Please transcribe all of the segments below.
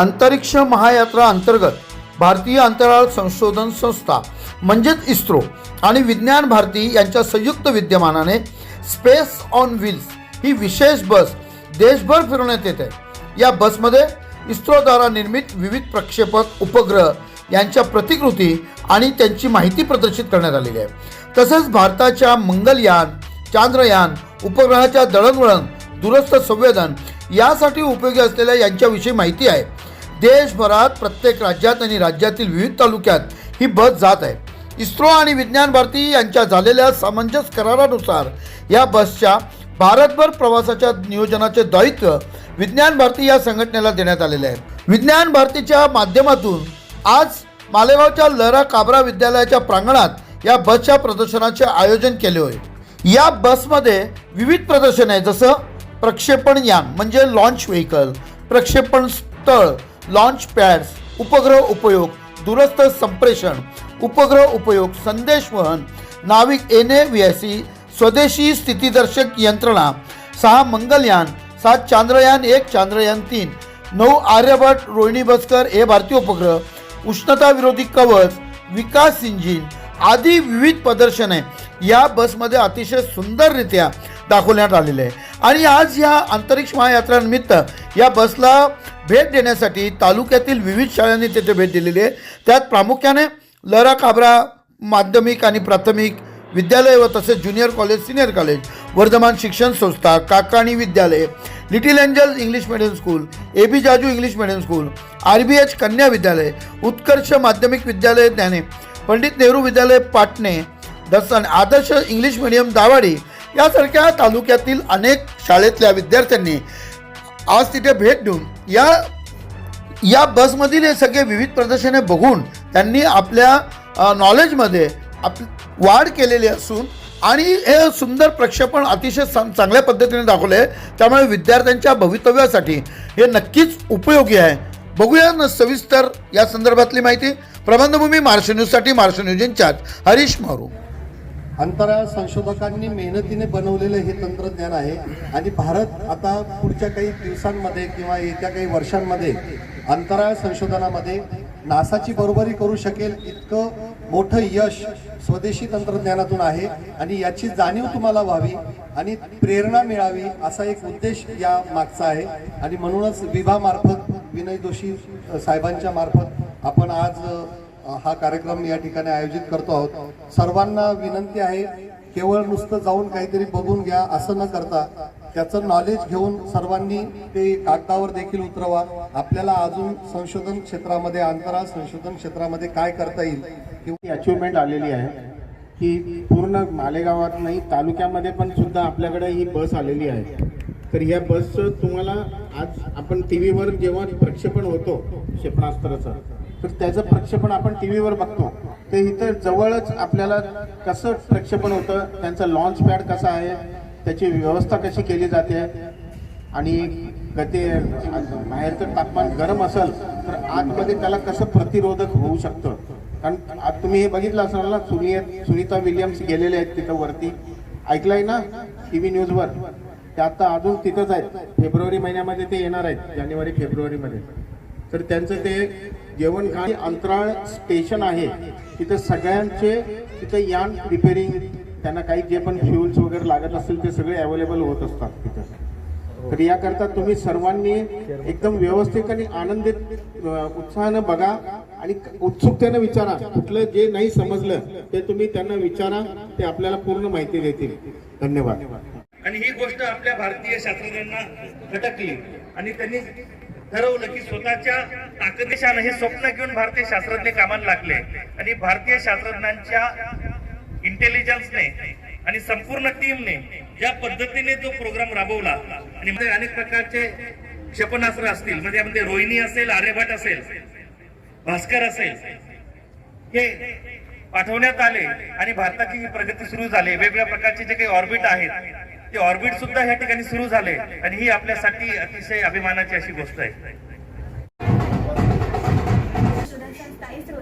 अंतरिक्ष महायात्रा अंतर्गत भारतीय अंतराळ संशोधन संस्था म्हणजेच इस्रो आणि विज्ञान भारती यांच्या संयुक्त विद्यमानाने स्पेस ऑन व्हील्स ही विशेष बस देशभर फिरवण्यात येते. या बसमध्ये इस्रोद्वारा निर्मित विविध प्रक्षेपक उपग्रह यांच्या प्रतिकृती आणि त्यांची माहिती प्रदर्शित करण्यात आलेली आहे. तसेच भारताच्या मंगलयान चांद्रयान उपग्रहाच्या दळणवळण दूरस्थ संवेदन यासाठी उपयोगी असलेल्या यांच्याविषयी माहिती आहे. देशभरात प्रत्येक राज्यात आणि राज्यातील विविध तालुक्यात ही बस जात आहे. इस्रो आणि विज्ञान भारती यांच्या झालेल्या सामंजस्य करारानुसार या बसच्या भारतभर प्रवासाच्या नियोजनाचे दायित्व विज्ञान भारती या संघटनेला देण्यात आलेले आहे. विज्ञान भारतीच्या माध्यमातून आज मालेगावच्या लहरा काबरा विद्यालयाच्या प्रांगणात या बसच्या प्रदर्शनाचे आयोजन केले होते या बसमध्ये विविध प्रदर्शन आहे जसं प्रक्षेपण यान म्हणजे लॉन्च व्हेकल प्रक्षेपण स्थळ लॉन्च पॅड्स उपग्रह उपयोग दूरस्थ संप्रेषण उपग्रह उपयोग संदेशवहन NavIC N A V S C स्वदेशी स्थितीदर्शक यंत्रणा सहा मंगलयान सात चांद्रयान एक चांद्रयान तीन नऊ आर्यभट रोहिणी बसकर हे भारतीय उपग्रह उष्णता विरोधी कवच विकास इंजिन आदी विविध प्रदर्शने या बसमध्ये अतिशय सुंदररित्या दाखवण्यात आलेले आहे. आणि आज या अंतरिक्ष महायात्रानिमित्त या बसला भेट देण्यासाठी तालुक्यातील विविध शाळांनी तेथे भेट दिलेली आहे. त्यात प्रामुख्याने लहरा काबरा माध्यमिक आणि प्राथमिक विद्यालय व तसेच junior college senior college Vardhaman शिक्षण संस्था काकाणी विद्यालय little angel English medium school A B Jaju English medium school R B H कन्या विद्यालय उत्कर्ष माध्यमिक विद्यालय ज्ञाने पंडित नेहरू विद्यालय पाटणे दसन आदर्श इंग्लिश मिडियम दावाडी यासारख्या तालुक्यातील अनेक शाळेतल्या विद्यार्थ्यांनी आज तिथे भेट देऊन या या बसमधील हे सगळे विविध प्रदर्शने बघून त्यांनी आपल्या नॉलेजमध्ये आप वाढ केलेली असून आणि हे सुंदर प्रक्षेपण अतिशय चांग- चांगल्या पद्धतीने दाखवले आहे. त्यामुळे विद्यार्थ्यांच्या भवितव्यासाठी हे नक्कीच उपयोगी आहे. बघूया न सविस्तर या संदर्भातली माहिती. प्रबंधभूमी महाराष्ट्र न्यूजसाठी महाराष्ट्र न्यूज इंचार्ज हरीश मारू. अंतराळ संशोधकांनी मेहनतीने बनवलेलं हे तंत्रज्ञान आहे. आणि भारत आता पुढच्या काही दिवसांमध्ये किंवा येत्या काही वर्षांमध्ये अंतराळ संशोधनामध्ये नासाची बरोबरी करू शकेल इतकं मोठं यश स्वदेशी तंत्रज्ञानातून आहे. आणि याची जाणीव तुम्हाला व्हावी आणि प्रेरणा मिळावी असा एक उद्देश या मागचा आहे. आणि म्हणूनच विभामार्फत विनय जोशी साहेबांच्या मार्फत आपण आज हा कार्यक्रम या ठिकाणी आयोजित करतो आहोत. सर्वांना विनंती आहे केवळ नुसतं जाऊन काहीतरी बघून घ्या असं न करता त्याचं नॉलेज घेऊन सर्वांनी ते कागदावर देखील उतरवा. आपल्याला अजून संशोधन क्षेत्रामध्ये अंतराळ संशोधन क्षेत्रामध्ये काय करता येईल किंवा अचिव्हमेंट आलेली आहे की पूर्ण मालेगावात नाही तालुक्यामध्ये पण सुद्धा आपल्याकडे ही बस आलेली आहे. तर या बसचं तुम्हाला आज आपण टी व्हीवर जेव्हा प्रक्षेपण होतो क्षेपणास्त्राचं तर त्याचं प्रक्षेपण आपण टी व्हीवर बघतो. ते इथं जवळच आपल्याला कसं प्रक्षेपण होतं त्यांचा लॉन्च पॅड कसा आहे त्याची व्यवस्था कशी केली जाते आणि गती बाहेरचं तापमान गरम असेल तर आतमध्ये त्याला कसं प्रतिरोधक होऊ शकतं? कारण आज तुम्ही हे बघितलं असाल ना सुनिया सुनीता विलियम्स गेलेले आहेत तिथं वरती. ऐकलंय ना टी व्ही न्यूजवर? ते आता अजून तिथंच आहेत. फेब्रुवारी महिन्यामध्ये ते येणार आहेत जानेवारी फेब्रुवारीमध्ये. तर त्यांचं ते जेवण खाणी अंतराळ स्टेशन आहे. तिथं सगळ्यांचे तिथं यान रिपेरिंग त्यांना काही जे पण फ्युल्स वगैरे लागत असतील ते सगळे अवेलेबल होत असतात तिथं. तर याकरता तुम्ही सर्वांनी एकदम व्यवस्थित आणि आनंदित उत्साहानं बघा आणि उत्सुकतेनं विचारा. कुठलं जे नाही समजलं ते तुम्ही त्यांना विचारा ते आपल्याला पूर्ण माहिती देतील. धन्यवाद. आणि ही गोष्ट आपल्या भारतीय शास्त्रज्ञांना खटकली आणि त्यांनी ठरवलं की स्वतःच्या ताकदीशानं हे स्वप्न घेऊन भारतीय शास्त्रज्ञ कामाला लागले. आणि भारतीय शास्त्रज्ञांच्या इंटेलिजन्सने आणि संपूर्ण टीमने ज्या पद्धतीने तो प्रोग्राम राबवला. आणि मध्ये अनेक प्रकारचे क्षेपणास्त्र असतील. म्हणजे यामध्ये रोहिणी असेल आर्यभट असेल भास्कर असेल हे पाठवण्यात आले. आणि भारताची ही प्रगती सुरू झाली. वेगवेगळ्या प्रकारचे जे काही ऑर्बिट आहेत ते ऑर्बिट सुद्धा या ठिकाणी सुरू झाले आणि ही आपल्यासाठी अतिशय अभिमानाची अशी गोष्ट आहे.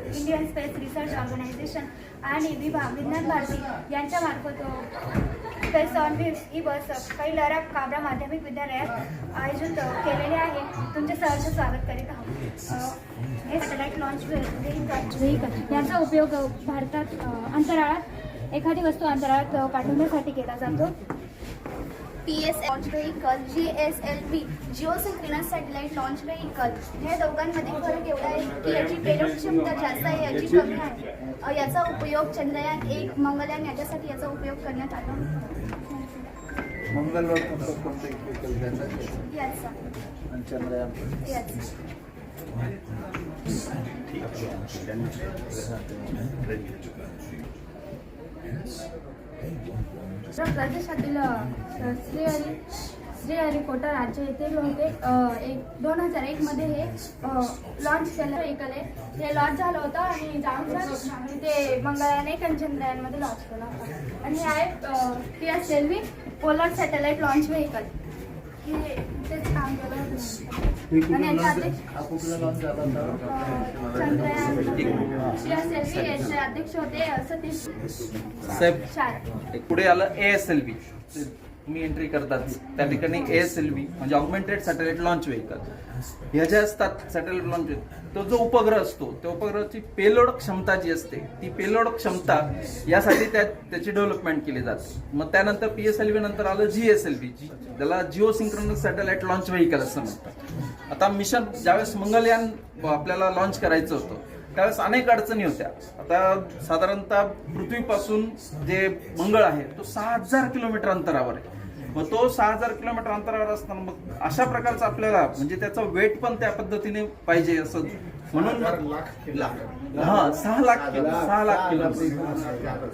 इंडियन स्पेस रिसर्च ऑर्गनायझेशन आणि विभाग विज्ञान भारती यांच्या मार्फत स्पेस ऑन व्हील्स ही बस काही लडाख काबरा माध्यमिक विद्यालयात आयोजित केलेली आहे. तुमचे सहर्ष स्वागत करीत आहोत. हे सॅटेलाइट लॉन्च व्हेकल यांचा उपयोग भारतात अंतराळात एखादी वस्तू अंतराळात पाठवण्यासाठी केला जातो. P S launch vehicle G S L V geosynchronous satellite launch vehicle ह्या दोघांमध्ये फरक एवढा आहे की याची पेलोड क्षमता जास्त आहे याची कमी आहे. याचा उपयोग चंद्रयान एक मंगळयान याच्यासाठी याचा उपयोग करण्यात आला. मंगलवर कोणतं कोणतं एक vehicle घ्यायचं आहे? याचा आणि चंद्रयान याचा उत्तर प्रदेशातील श्रीहरी श्रीहरिकोटा राज्य येथील होते एक दोन हजार एकमध्ये हे लॉन्च केलं व्हेकल आहे हे लॉन्च झालं होतं आणि जाऊन आणि ते मंगळयान एक लॉन्च केलं होतं. आणि हे आहे P S L V polar satellite launch vehicle हे तेच काम केलं होतं आणि याचे अध्यक्ष हा कुठला लॉन्च झाला होता Chandrayaan P S L V तुम्ही एंट्री करतात त्या ठिकाणी एएसएलव्ही म्हणजे ऑगमेंटेड सॅटेलाइट लॉन्च व्हेकल ह्या ज्या असतात सॅटेलाइट लॉन्च तो जो उपग्रह असतो त्या उपग्रहाची पेलोड क्षमता जी असते ती पेलोड क्षमता यासाठी त्या त्याची डेव्हलपमेंट केली जाते. मग त्यानंतर पीएसएलव्ही नंतर आलं जीएसएलव्ही त्याला Jio synchronous satellite launch vehicle असं म्हणतात. आता मिशन ज्यावेळेस मंगलयान आपल्याला लॉन्च करायचं होतं त्यावेळेस अनेक अडचणी होत्या. आता साधारणतः पृथ्वीपासून जे मंगळ आहे तो सहा हजार किलोमीटर अंतरावर आहे. मग तो सहा हजार किलोमीटर अंतरावर असताना मग अशा प्रकारचा आपल्याला म्हणजे त्याचा वेट पण त्या पद्धतीने पाहिजे असं म्हणून हा सहा लाख किलो सहा लाख किलो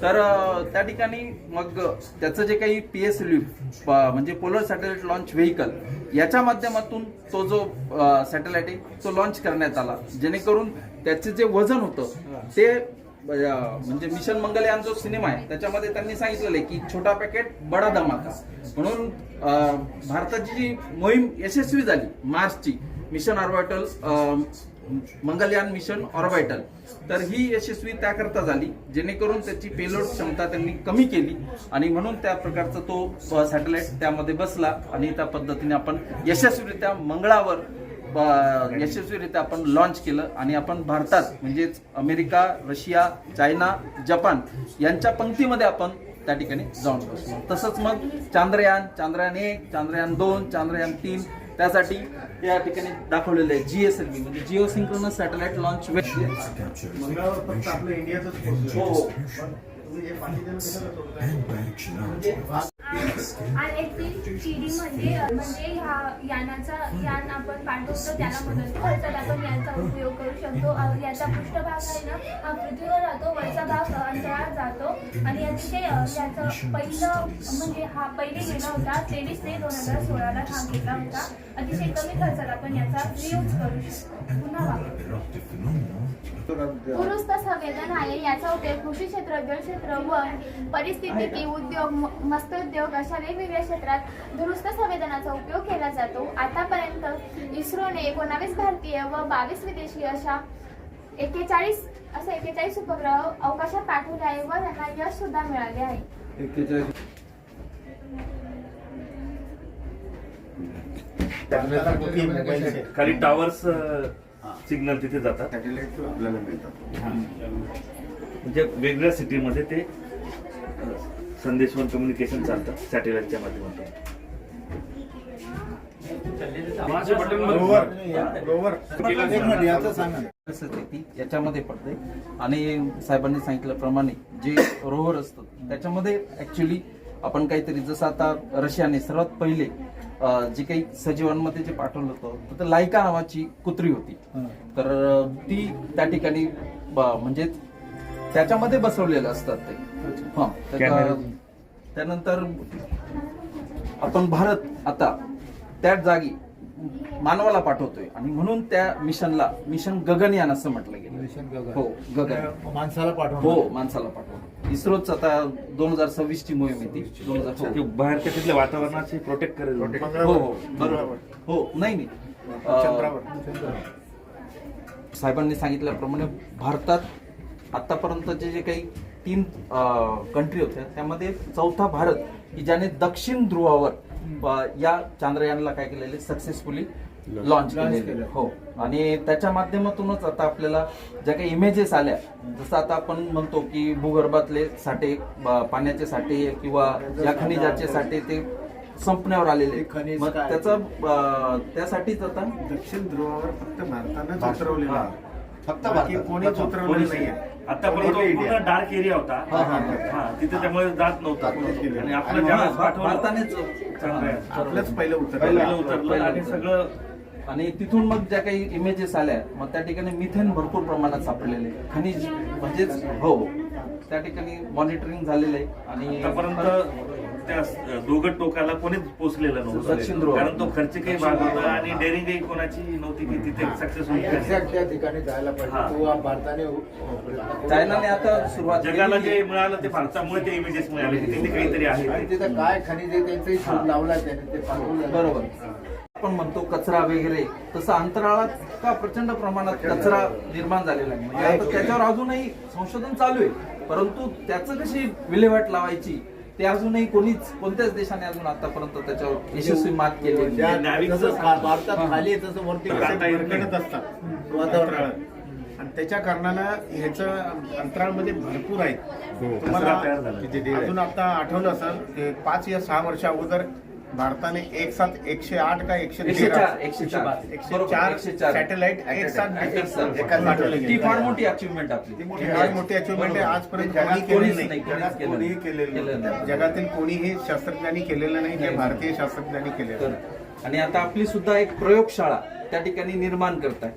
तर त्या ठिकाणी मग त्याचं जे काही पी एस म्हणजे पोलर सॅटेलाइट लॉन्च व्हेकल याच्या माध्यमातून तो जो सॅटेलाइट आहे तो लॉन्च करण्यात आला. जेणेकरून त्याचे जे वजन होतं ते म्हणजे, म्हणजे मिशन मंगलयान जो सिनेमा आहे त्याच्यामध्ये त्यांनी सांगितलेलं आहे की छोटा पॅकेट बडा धमाका. म्हणून भारताची जी मोहीम यशस्वी झाली मार्सची mission orbital Mangalyaan mission orbital तर ही यशस्वी त्याकरता झाली जेणेकरून त्याची पेलोड क्षमता त्यांनी कमी केली आणि म्हणून त्या प्रकारचा तो सॅटेलाइट त्यामध्ये बसला आणि त्या पद्धतीने आपण यशस्वीरित्या मंगळावर यशस्वीरित्या आपण लॉन्च केलं आणि आपण भारतात म्हणजेच अमेरिका रशिया चायना जपान यांच्या पंक्तीमध्ये आपण त्या ठिकाणी जाऊन बसलो. तसंच मग चांद्रयान चांद्रयान एक चांद्रयान दोन चांद्रयान तीन त्यासाठी या ठिकाणी दाखवलेलं आहे जीएसएलव्ही म्हणजे जिओ सिंक्रोनस सॅटेलाइट लॉन्च मंगळावर फक्त आणि एक ती चिडी म्हणजे म्हणजे ह्या यानाचा यान आपण पाठवतो त्याला मदत करतात आपण याचा उपयोग करू शकतो. याचा पृष्ठभाग आहे ना हा पृथ्वीवर राहतो वरचा भाग अ, अंतराळात जातो. आणि अतिशय अ, याचं पहिलं म्हणजे हा पहिले गेला होता तेवीस मे दोन हजार सोळाला हा गेला होता. अतिशय कमी खर्चात आपण याचा रियूज करू शकतो. पुन्हा वापर. दुरुस्त संवेदन आहे याचा उपयोग कृषी क्षेत्र जलक्षेत्र वन परिस्थितिकी उद्योग म- मत्स्योद्योग अशा वेगवेगळ्या क्षेत्रात दुरुस्त संवेदनाचा उपयोग केला जातो आतापर्यंत इस्रोने एकोणावीस भारतीय व बावीस विदेशी अशा एकेचाळीस असे एकेचाळीस उपग्रह अवकाशात पाठवले आहे व त्यांना यश सुद्धा मिळाले आहे खाली टावर्स सिग्नल तिथे जातात. सॅटेलाइट आपल्याला मिळतात. म्हणजे वेगवेगळ्या सिटीमध्ये ते संदेशवन कम्युनिकेशन चालतं सॅटेलाइटच्या माध्यमातून. रोवर रोवर एक मिनिट याचं सांगा कसं ते ती याच्यामध्ये पडते. आणि साहेबांनी सांगितल्याप्रमाणे जे रोवर असतं त्याच्यामध्ये ऍक्च्युली आपण काहीतरी जसं आता रशियाने सर्वात पहिले जे काही सजीवांमध्ये जे पाठवलं होतं तर ते लायका नावाची कुत्री होती. तर ती त्या ठिकाणी म्हणजे त्याच्यामध्ये बसवलेलं असतात ते. हा त्याच्या- त्यानंतर आपण भारत आता त्याच जागी मानवाला पाठवतोय. आणि म्हणून त्या मिशनला मिशन गगनयान असं म्हटलं गेलं. मिशन गगन. हो गगन. माणसाला पाठवून हो माणसाला पाठवलं इस्रोच आता दोन हजार सव्वीस ची मोहीम आहे ती. दोन हजार बाहेरच्या तिथल्या वातावरणाचे प्रोटेक्ट करेल. हो हो. बरोबर. हो नाही नाही. साहेबांनी सांगितल्याप्रमाणे भारतात आतापर्यंतचे जे काही तीन कंट्री होत्या त्यामध्ये चौथा भारत की ज्याने दक्षिण ध्रुवावर या चांद्रयानला काय केलेले? सक्सेसफुली लॉन्च केलेले. हो. आणि त्याच्या माध्यमातूनच आता आपल्याला ज्या काही इमेजेस आल्या जसं आता आपण म्हणतो की भूगर्भातले साठे ब- पाण्याचे साठे किंवा या खनिजाचे साठे ते संपण्यावर आलेले. मग? त्याचा त्यासाठीच आता दक्षिण ध्रुवावर फक्त भारतानंच उतरवलेलं फक्त बाकी कोणीच उतरवलेलं नाहीये. आतापर्यंत. डार्क एरिया होता. तिथे त्यामुळे जात नव्हता. आणि आपलं भारतानेच. आपलंच पहिलं उतरलं. आणि. सगळं आणि तिथून मग ज्या काही इमेजेस आल्या मग त्या ठिकाणी मिथेन भरपूर प्रमाणात सापडलेले. खनिज म्हणजेच हो. त्या ठिकाणी मॉनिटरिंग झालेलं आहे आणि आतापर्यंत त्या दोघं टोकाला कोणीच पोहोचलेलं दक्षिण नव्हतं ध्रुव. कारण तो खर्चिकही भाग होता आणि डेअरिंगही कोणाची नव्हती की तिथे सक्सेसफुल एक्झॅक्ट त्या ठिकाणी जायला हा. पाहिजे तो भारताने चायनाने आता सुरुवात जगाला. जे मिळालं ते भारतामुळे ते इमेजेस मिळाले की तिथे काहीतरी आहे आणि तिथं काय खनिज आहे त्यांचाही शोध लावला त्याने ते पाठवलं बरोबर. आपण म्हणतो कचरा वगैरे. तसं अंतराळात का प्रचंड प्रमाणात कचरा निर्माण झालेला आहे? म्हणजे आता त्याच्यावर अजूनही संशोधन चालू आहे. परंतु त्याचं कशी विल्हेवाट लावायची ते अजूनही कोणीच कोणत्याच देशाने अजून आतापर्यंत त्याच्यावर यशस्वी मात केली भारतात खाली तसं वरती. भरकटत असतात. वातावरणात आणि त्याच्या कारणानं ह्याचं अंतराळमध्ये भरपूर आहेत. झाला. तुम्हाला अजून आता आठवलं असेल पाच या सहा वर्षा अगोदर भारताने एक साथ एकशे आठ का एकशे एकशे चार एकशे चार. एकशे चार सॅटेलाइट एक साथ एक ती. फार मोठी अचिव्हमेंट आपली. फार मोठी अचिव्हमेंट आहे. आजपर्यंत केलेली नाही, नाही. कोणीच जगात केलं कोणीही नाही. केलेलं केलं नाही. नाही. जगातील कोणीही शास्त्रज्ञांनी केलेलं नाही. ते भारतीय शास्त्रज्ञांनी केलेलं. आणि आता आपली सुद्धा एक प्रयोगशाळा त्या ठिकाणी निर्माण करताय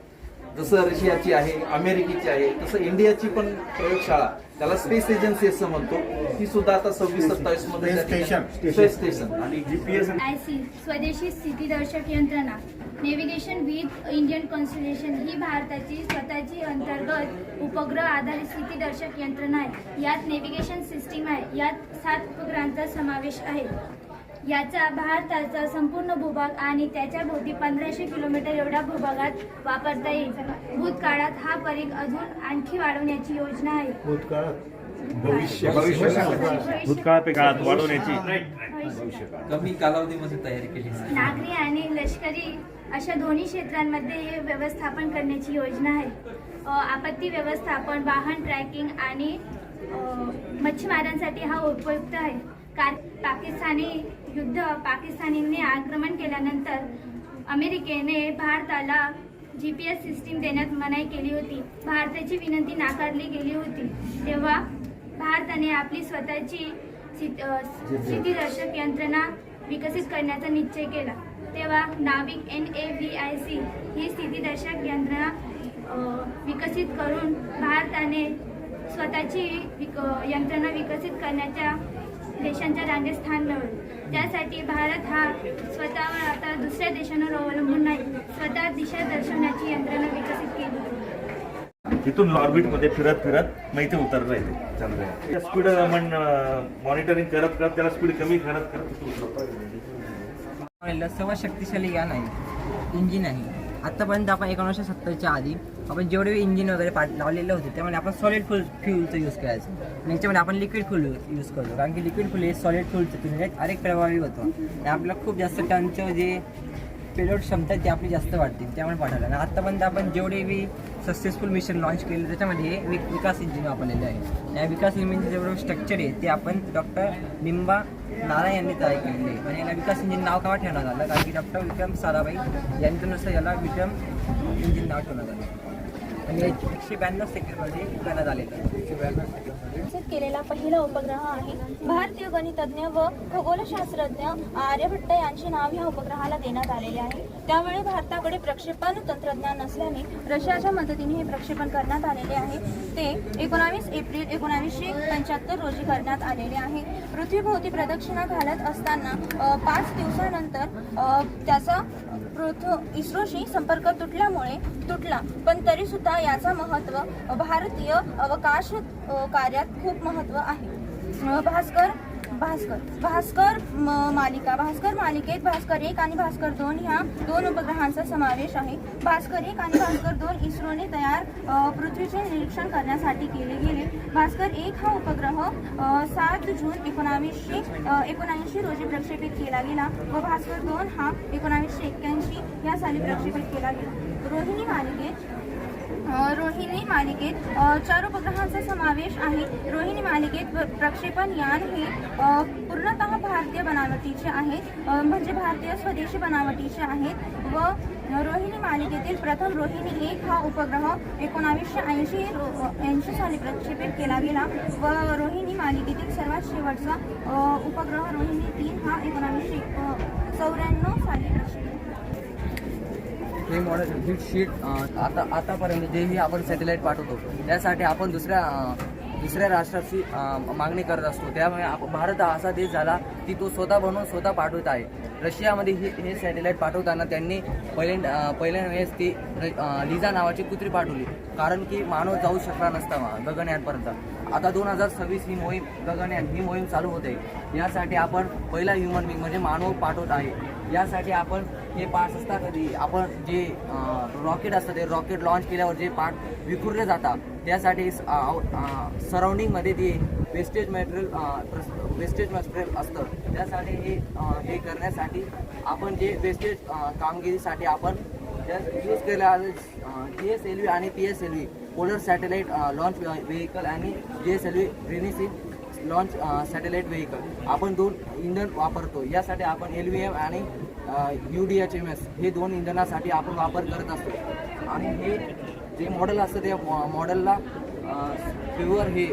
जसं रशियाची आहे अमेरिकेची आहे तसं इंडियाची पण प्रयोगशाळा त्याला स्पेस एजन्सी असं म्हणतो. ती सुद्धा आता सव्वीस सत्तावीसमध्ये station. स्पेस स्टेशन आणि जीपीएस आय सी स्वदेशी स्थितीदर्शक यंत्रणा. नेव्हिगेशन विथ इंडियन कॉन्स्टिट्यूशन ही भारताची स्वतःची अंतर्गत उपग्रह आधारित स्थितीदर्शक यंत्रणा आहे. यात नेव्हिगेशन सिस्टीम आहे. यात सात उपग्रहांचा समावेश आहे. याचा भारताचा संपूर्ण भूभाग आणि त्याच्या भोवती पंधराशे किलोमीटर एवढ्या भूभागात वापरता येईल. भूतकाळात हा परीघ अजून आणखी वाढवण्याची योजना आहे. भविष्य भविष्य भूतकाळापेक्षा वाढवण्याची. कमी कालावधीमध्ये तयारी केली नागरी आणि लष्करी अशा दोन्ही क्षेत्रांमध्ये हे व्यवस्थापन करण्याची योजना आहे. आपत्ती व्यवस्थापन वाहन ट्रॅकिंग आणि मच्छीमारांसाठी हा उपयुक्त आहे. कार पाकिस्तानी युद्ध पाकिस्तानींनी आक्रमण केल्यानंतर अमेरिकेने भारताला जी पी एस सिस्टीम देण्यात मनाई केली होती. भारताची विनंती नाकारली गेली होती. तेव्हा भारताने आपली स्वतःची स्थितीदर्शक यंत्रणा विकसित करण्याचा निश्चय केला. तेव्हा NavIC N A V I C ही स्थितीदर्शक यंत्रणा विकसित करून भारताने स्वतःची विक यंत्रणा विकसित करण्याच्या देशांच्या रांगेत स्थान मिळवलं त्यासाठी भारत हा स्वतःवर आता दुसऱ्या देशांवर अवलंबून नाही स्वतः दिशा दर्शवण्याची यंत्रणा विकसित केली. तिथून ऑर्बिटमध्ये फिरत फिरत मग इथे उतरलं आहे चंद्रयान स्पीड आपण मॉनिटरिंग करत करत त्याला स्पीड कमी करत करत तिथे उतरतं. सर्वात शक्तिशाली यान आहे इंजिन आहे. आत्तापर्यंत आपण एकोणीसशे सत्तरच्या आधी आपण जेवढे इंजिन वगैरे पाठ लावलेले होते त्यामध्ये आपण सॉलिड फुल फ्यूलचं यूज करायचं. आणि याच्यामध्ये आपण लिक्विड फुल यूज करतो. कारण की लिक्विड फुल हे सॉलिड फुलचं तुलनेत अनेक प्रभावी होतं. आणि आपल्याला खूप जास्त टनचं जे पेलोड क्षमता ती आपली जास्त वाढते त्यामुळे पाठवलं आणि आत्तापर्यंत आपण जेवढे बी सक्सेसफुल मिशन लॉन्च केले त्याच्यामध्ये हे वि- विकास इंजिन वापरलेले आहे या विकास इंजिनचे जेवढं स्ट्रक्चर आहे ते आपण डॉक्टर निंबा नारायण यांनी तयार केलेले आहे आणि याला विकास इंजिन नाव का ठेवण्यात आलं? कारण की डॉक्टर विक्रम साराभाई यांच्यानुसार याला विक्रम इंजिन नाव ठेवण्यात आलं. आणि एकशे ब्याण्णव सेकंडमध्ये करण्यात आलेलं एकशे ब्याण्णव सेकंडमध्ये विकसित केलेला पहिला उपग्रह आहे. भारतीय गणितज्ञ व खगोलशास्त्रज्ञ आर्यभट्ट यांचे नाव ह्या उपग्रहाला देण्यात आलेले आहे. त्यावेळी भारताकडे प्रक्षेपण तंत्रज्ञान नसल्याने रशियाच्या मदतीने हे प्रक्षेपण करण्यात आलेले आहे. ते एकोणावीस एप्रिल एकोणावीसशे पंच्याहत्तर रोजी करण्यात आलेले आहे. पृथ्वीभोवती प्रदक्षिणा घालत असताना पाच दिवसानंतर त्याचा पृथ इस्रोशी संपर्क तुटल्यामुळे तुटला. पण तरी सुद्धा याचा महत्त्व भारतीय अवकाश कार्यात खूप महत्त्व आहे. भास्कर भास्कर भास्कर म- मालिका भास्कर मालिकेत भास्कर एक आणि भास्कर दोन ह्या दोन उपग्रहांचा समावेश आहे. भास्कर एक आणि भास्कर दोन इस्रोने तयार पृथ्वीचे निरीक्षण करण्यासाठी केले गेले. भास्कर एक हा उपग्रह सात जून एकोणावीसशे एकोणऐंशी रोजी प्रक्षेपित केला गेला व भास्कर दोन हा एकोणावीसशे एक्क्याऐंशी या साली प्रक्षेपित केला गेला. रोहिणी मालिकेत रोहिणी मालिकेत चार उपग्रहांचा समावेश आहे. रोहिणी मालिकेत प्रक्षेपण यान हे पूर्णतः भारतीय बनावटीचे आहेत म्हणजे भारतीय स्वदेशी बनावटीचे आहेत व रोहिणी मालिकेतील प्रथम रोहिणी एक हा उपग्रह एकोणावीसशे ऐंशी ऐंशी साली प्रक्षेपित केला गेला व रोहिणी मालिकेतील सर्वात शेवटचा उपग्रह रोहिणी तीन हा एकोणावीसशे चौऱ्याण्णव साली हे मॉडेल हिट शीट आता आतापर्यंत जेही आपण सॅटेलाईट पाठवतो त्यासाठी आपण दुसऱ्या दुसऱ्या राष्ट्राची मागणी करत असतो. त्यामुळे आप- भारत हा असा देश झाला की तो स्वतः बनवून स्वतः पाठवत आहे. रशियामध्ये हे हे सॅटेलाईट पाठवताना त्यांनी पहिल्या पहिल्या वेळेस ती लिझा नावाची कुत्री पाठवली. कारण की मानव जाऊ शकला नसता गगनयानपर्यंत. आता दोन हजार सव्वीस ही मोहीम गगनयान ही मोहीम चालू होते. यासाठी आपण पहिला ह्युमन बिंग म्हणजे मानव पाठवत आहे. यासाठी आपण हे पार्ट्स असतात कधी आपण जे रॉकेट असतं ते रॉकेट लॉन्च केल्यावर जे पार्ट विखुरले जातात त्यासाठी सराउंडिंगमध्ये ते वेस्टेज मटेरियल वेस्टेज मटेरियल असतं त्यासाठी हे हे करण्यासाठी आपण जे वेस्टेज कामगिरीसाठी आपण यूज केला जी एस एल व्ही आणि P S L V polar satellite launch vehicle आणि जी एस एल व्ही रेनिसिंग लॉन्च सॅटेलाईट व्हेकल आपण दोन इंधन वापरतो यासाठी आपण एल व्ही एम आणि U D H M S हे दोन इंधनासाठी आपण वापर करत असतो. आणि हे जे मॉडेल असतं त्या मॉडेलला प्युअर हे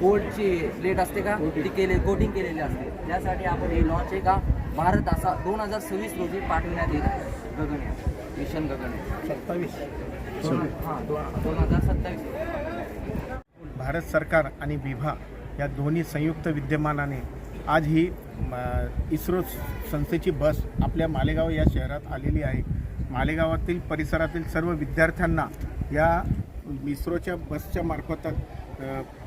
गोल्डची प्लेट असते का ती केले कोटिंग केलेली असते. त्यासाठी आपण हे लॉन्च आहे का भारत असा दोन हजार सव्वीस रोजी पाठवण्यात येत आहे. गगनयान मिशन गगनयान. सत्तावीस. हां दोन हजार सत्तावीस भारत सरकार आणि विभा या दोन्ही संयुक्त विद्यमानाने आज ही म, इस्रो संस्थेची बस आपल्या मालेगाव या शहरात आलेली आहे. मालेगावातील परिसरातील सर्व विद्यार्थ्यांना या इस्रोच्या बसच्या मार्फत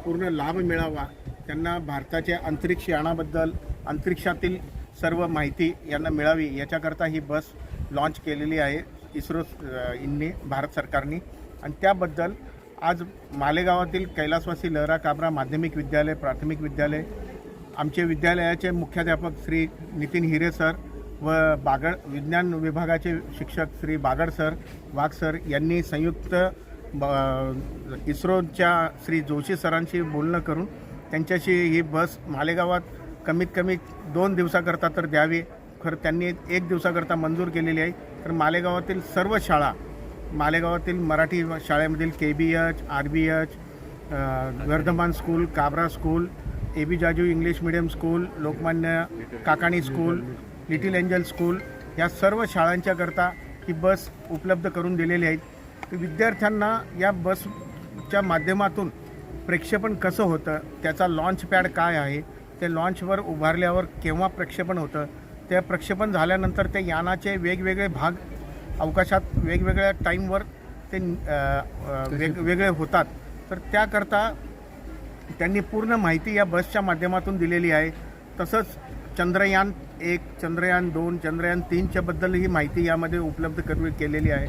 पूर्ण लाभ मिळावा. त्यांना भारताच्या अंतरिक्ष यानाबद्दल अंतरिक्षातील सर्व माहिती यांना मिळावी. याच्याकरता ही बस लॉन्च केलेली आहे इस्रो इंनी भारत सरकारने. आणि त्याबद्दल आज मालेगावातील कैलासवासी लहरा काबरा माध्यमिक विद्यालय प्राथमिक विद्यालय आमचे विद्यालयाचे मुख्याध्यापक श्री नितीन हिरे सर व बागड विज्ञान विभागाचे शिक्षक श्री बागड सर वाघ सर यांनी संयुक्त ब- इस्रोच्या श्री जोशी सरांशी बोलणं करून त्यांच्याशी ही बस मालेगावात कमीत कमी दोन दिवसाकरता तर द्यावी. खरं त्यांनी एक दिवसाकरता मंजूर केलेली आहे. तर मालेगावातील सर्व शाळा मालेगावातील मराठी शाळेमधील K B H R B H Vardhaman school Kabra school A B Jaju English medium school Lokmanya Kakani school little angel school या सर्व शाळांच्याकरता ही बस उपलब्ध करून दिलेली आहेत. विद्यार्थ्यांना या बसच्या माध्यमातून प्रक्षेपण कसं होतं त्याचा लॉन्च पॅड काय आहे ते लॉन्चवर उभारल्यावर केव्हा प्रक्षेपण होतं त्या प्रक्षेपण झाल्यानंतर ते यानाचे वेगवेगळे भाग अवकाशात वेगवेगळ्या टाईमवर ते वेग वेगळे होतात. तर त्याकरता त्यांनी पूर्ण माहिती या बसच्या माध्यमातून दिलेली आहे. तसंच चंद्रयान एक चंद्रयान दोन चंद्रयान तीनच्याबद्दल ही माहिती यामध्ये उपलब्ध करू केलेली आहे.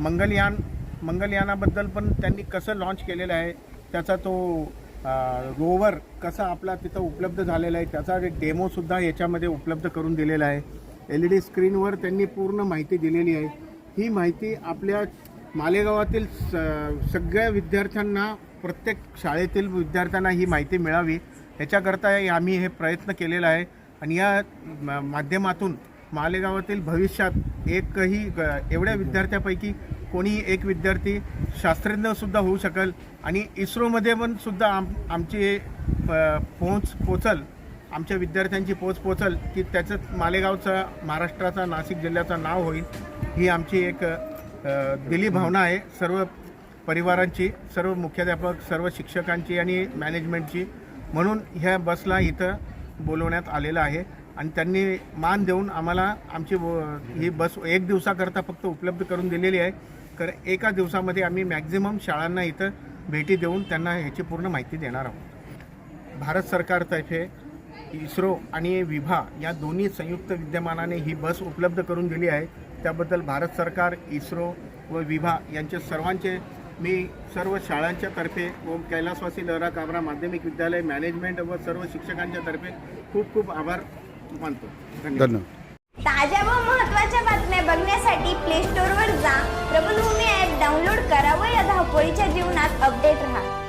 मंगलयान मंगलयानाबद्दल पण त्यांनी कसं लॉन्च केलेलं आहे त्याचा तो रोवर कसा आपला तिथं उपलब्ध झालेला आहे त्याचा एक डेमोसुद्धा याच्यामध्ये उपलब्ध करून दिलेला आहे. एल ई डी स्क्रीनवर त्यांनी पूर्ण माहिती दिलेली आहे. ही माहिती आपल्या मालेगावातील स सगळ्या विद्यार्थ्यांना प्रत्येक शाळेतील विद्यार्थ्यांना ही माहिती मिळावी. ह्याच्याकरता आम्ही हे प्रयत्न केलेला आहे. आणि या म- माध्यमातून मालेगावातील भविष्यात एकही एवढ्या विद्यार्थ्यापैकी कोणी एक विद्यार्थी शास्त्रज्ञसुद्धा होऊ शकेल. आणि इस्रोमध्ये पण सुद्धा आम आमची पोहोच पोचल. आमच्या विद्यार्थ्यांची पोच पोचल की त्याचं मालेगावचा महाराष्ट्राचा नाशिक जिल्ह्याचं नाव होईल. ही आमची एक दिली भावना आहे. सर्व परिवारांची सर्व मुख्याध्यापक सर्व शिक्षकांची आणि मॅनेजमेंटची. म्हणून ह्या बसला इथं बोलवण्यात आलेलं आहे. आणि त्यांनी मान देऊन आम्हाला आमची व- ही बस एक दिवसाकरता फक्त उपलब्ध करून दिलेली आहे. तर एका दिवसामध्ये आम्ही मॅक्झिमम शाळांना इथं भेटी देऊन त्यांना ह्याची पूर्ण माहिती देणार आहोत. भारत सरकारतर्फे इस्रो आणि विभा या दोन्ही संयुक्त विद्यमानाने ही बस उपलब्ध करून दिली आहे. त्याबद्दल भारत सरकार इस्रो व विभा यांचे सर्वांचे मी सर्व शाळांच्या तर्फे व कैलासवासी लहरा काबरा माध्यमिक विद्यालय मॅनेजमेंट व सर्व शिक्षकांच्या तर्फे खूप खूप आभार मानतो. धन्यवाद. ताज्या व महत्त्वाच्या बातम्या बघण्यासाठी प्ले स्टोअरवर जा. प्रबलभूमी ॲप डाउनलोड करा व या धावपळीच्या जीवनात अपडेट राहा.